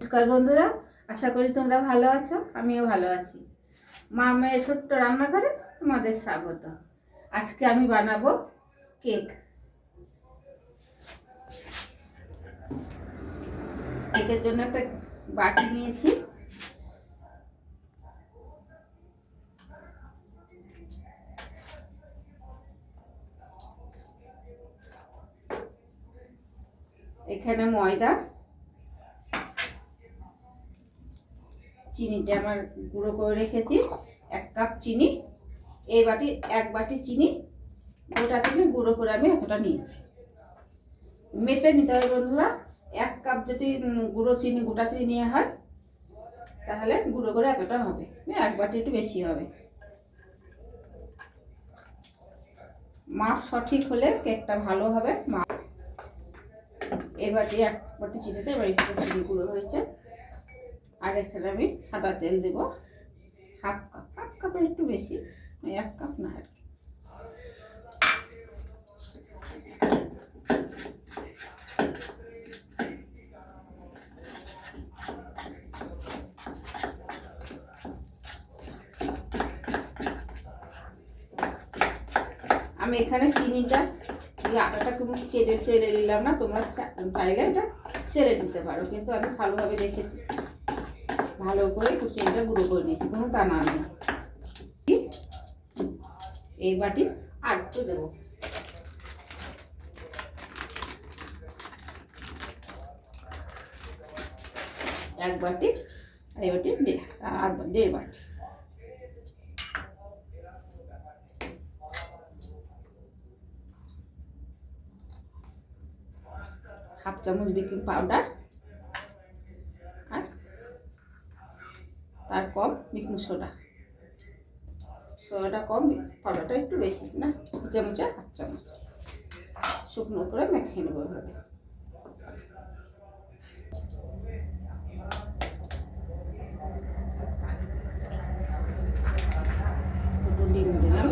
নমস্কার বন্ধুরা, আশা করি তোমরা ভালো আছো, আমিও ভালো আছি। মা মেয়ে ছোট্ট রান্নাঘরে তোমাদের স্বাগত। আজকে আমি বানাবো কেক। কেকের জন্য একটা বাটি নিয়েছি। এখানে ময়দা চিনিটা আমার গুঁড়ো করে রেখেছি, এক কাপ চিনি, এই বাটি, এক বাটি চিনি, গোটা চিনি গুঁড়ো করে আমি এতটা নিয়েছি। মেপে নিতে হবে বন্ধুরা, এক কাপ যদি গুঁড়ো চিনি, গোটা চিনি নেওয়া হয়, তাহলে গুঁড়ো করে এতটা হবে এক বাটি একটু বেশি হবে। মাপ সঠিক হলে কেকটা ভালো হবে, মাপ। এই বাটি, এক বাটি চিনিতে এবার চিনি গুঁড়ো হয়েছে। আর এখানে আমি সাদা তেল দেব। হাফ কাপ, হাফ কাপের একটু বেশি মানে এক কাপ না আর কি। আমি এখানে চিনিটা আটাটা কোনো চেলে চেলে নিলাম না, তোমরা চাইলে এটা চেলে নিতে পারো, কিন্তু আমি ভালোভাবে দেখেছি। ভালো করে চিনিটা গুঁড়ো করে নিয়েছি, কোনো দানা নেই। এই বাটি আর একটু দেবো। এক বাটি আর এই বাটি আর দেড় বাটি। হাফ চামচ বেকিং পাউডার আর তার কম বেকিং সোডা। সোডাটা কম পাউডারটা একটু বেশি, না? চামচে, হাফ চামচ। শুকনো করে মেখে নেব এভাবে একটু ডিম দিলাম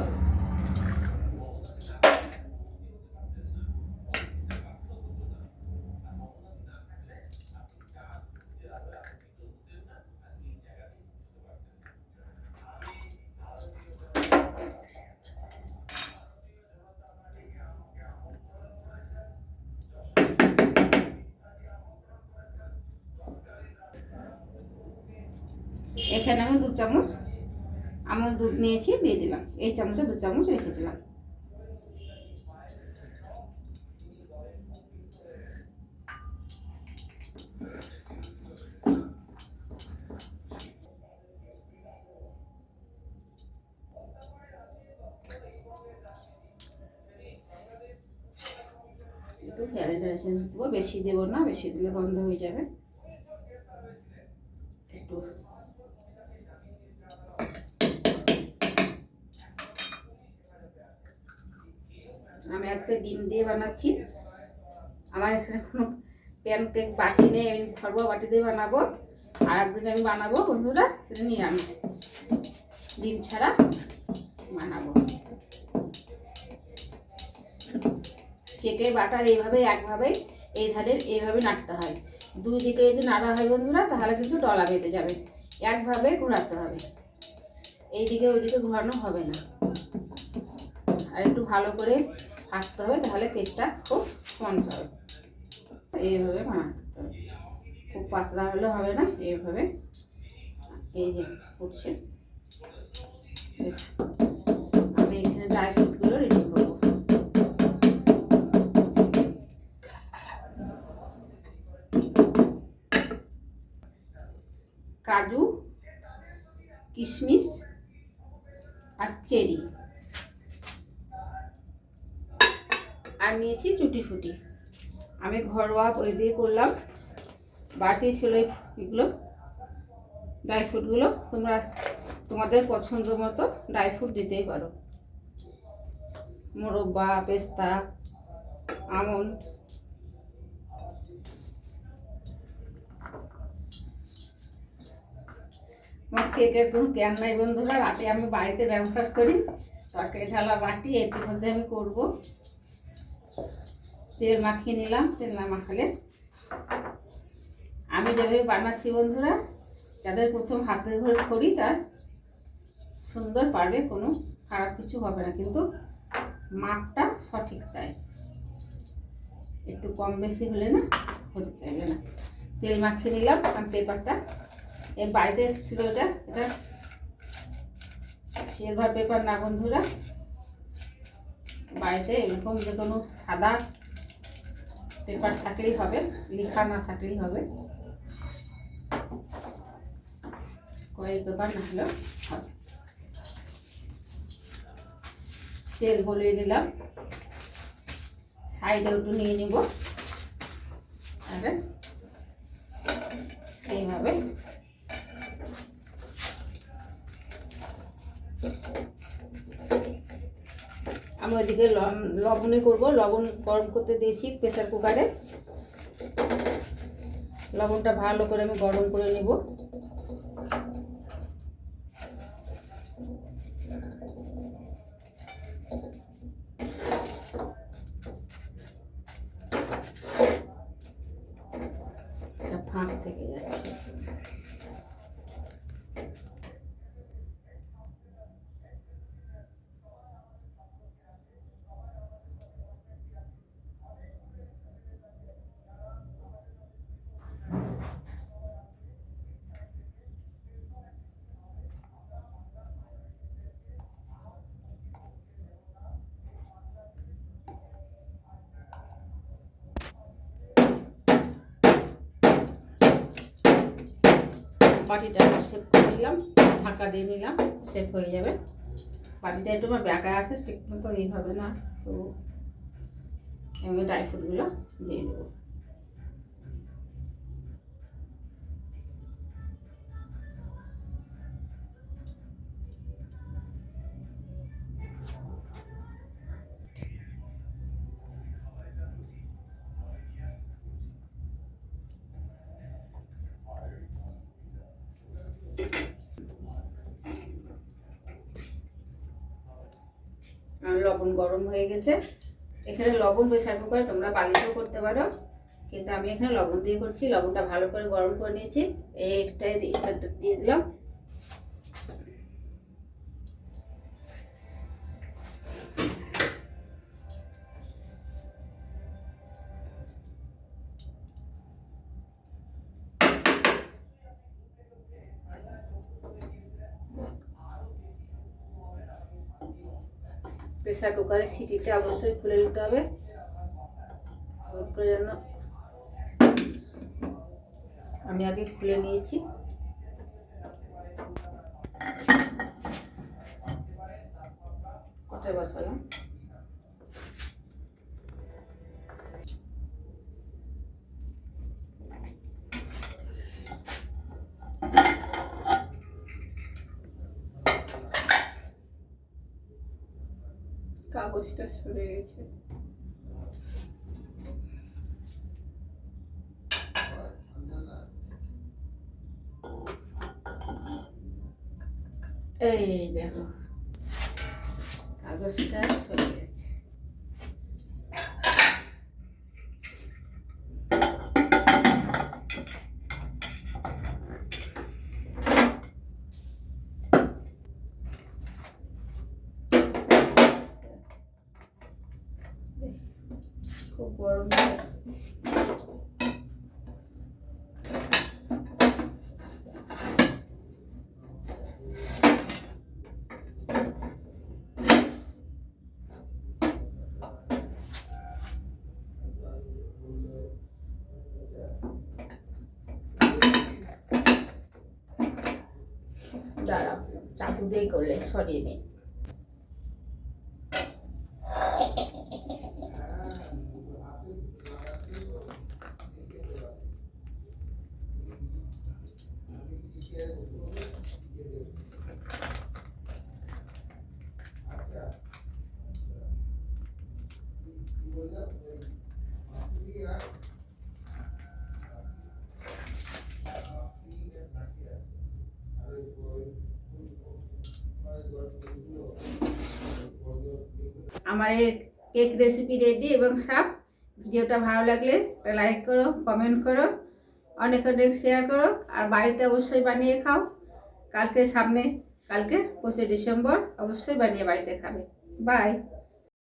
এখানে আমি দু চামচ আমল দুধ নিয়েছি, দিয়ে দিলাম। এই চামচে দু চামচ রেখেছিলাম। একটু দেবো। বেশি দেবো না, বেশি দিলে গন্ধ হয়ে যাবে। একটু আজকে ডিম দিয়ে বানাচ্ছি। আমার এখানে কোনো প্যান কেক বাটি নেই, আমি ঘরোয়া বাটি দিয়ে বানাবো। আর একদিন আমি বানাবো, বন্ধুরা, সেটা নিরামিষ। ডিম ছাড়া বানাবো। কেকের বাটার এইভাবে একভাবে এই ধারের এইভাবে নাড়তে হয়। দুই দিকে যদি নাড়া হয়, বন্ধুরা, তাহলে কিন্তু ডলা বেঁধে যাবে। একভাবে ঘোরাতে হবে। এইদিকে ওইদিকে ঘোরানো হবে না। আর একটু ভালো করে হাঁটতে হবে, তাহলে কেকটা খুব স্পঞ্জ হবে। এইভাবে বানাতে হবে। খুব পাতলা হলে হবে না, এইভাবে এই যে উঠছে। আমি এখানে ড্রাই ফ্রুটগুলো রেডি করব। কাজু, কিশমিশ আর চেরি। আর নিয়েছি চুটি ফুটি আমি ঘরোয়া ওই দিয়ে করলাম। বাটি ছিল এগুলো ড্রাই ফ্রুটগুলো তোমরা, তোমাদের পছন্দ মতো ড্রাই ফ্রুট দিতেই পারো। মোরব্বা, পেস্তা, আমন্ড। আমার কেকের কোনো ক্যান নাই বন্ধুরা, রাতে আমি বাড়িতে ব্যবহার করি। তরকারি ঢালা বাটি এটির মধ্যে আমি করব। তেল মাখিয়ে নিলাম, তেল না মাখালে। আমি যেভাবে বানাচ্ছি বন্ধুরা, যাদের প্রথম হাতে ঘরে করি তার সুন্দর পারবে, কোনো খারাপ কিছু হবে না। কিন্তু মাপটা সঠিক চাই একটু কম বেশি হলে না, হতে চাইবে না। তেল মাখিয়ে নিলাম আমি পেপারটা। এই বাড়িতে ছিল এটা এটা সিলভার পেপার না বন্ধুরা। বাড়িতে এরকম যে কোনো সাদা পেপার থাকলেই হবে, লেখা না থাকলেই হবে। কয়েল পেপার না হলেও হবে। তেল গলিয়ে দিলাম। সাইডে একটু নিয়ে নিব। আর এইভাবে আমি ওইদিকে লবণে করব। লবণ গরম করতে দিয়েছি প্রেসার কুকারে। লবণটা ভালো করে আমি গরম করে নেব। বাটিটা সেভ করে নিলাম, ঢাকা দিয়ে নিলাম সেভ হয়ে যাবে। বাটিটা একটু আমার ব্যাকায় আছে, ঠিক মতো এই হবে না, তো আমি ড্রাই ফ্রুটগুলো দিয়ে দেবো। আর লবণ গরম হয়ে গেছে। এখানে লবণ প্রেশার কুকারে তোমরা বালিশও করতে পারো। কিন্তু আমি এখানে লবণ দিয়ে করছি। লবণটা ভালো করে গরম করে নিয়েছি। এইটাই দিয়ে দিলাম। প্রেসার কুকারের সিটিটা অবশ্যই খুলে নিতে হবে। যেন আমি আগে খুলে নিয়েছি। কটায় বসালাম? কাগজটা সরে গেছে। এই দেখো কাগজটা সরে গেছে। খুব গরম দাঁড়াও চাকু দিয়ে করলে সরিয়ে নিই আমার কেক রেসিপি রেডি এবং সব ভিডিওটা ভালো লাগলে লাইক করো কমেন্ট করো। অনেক অনেক শেয়ার করো আর বাড়িতে অবশ্যই বানিয়ে খাও। কালকে সামনে, কালকে পঁচিশে ডিসেম্বর অবশ্যই বানিয়ে বাড়িতে খাবে। বাই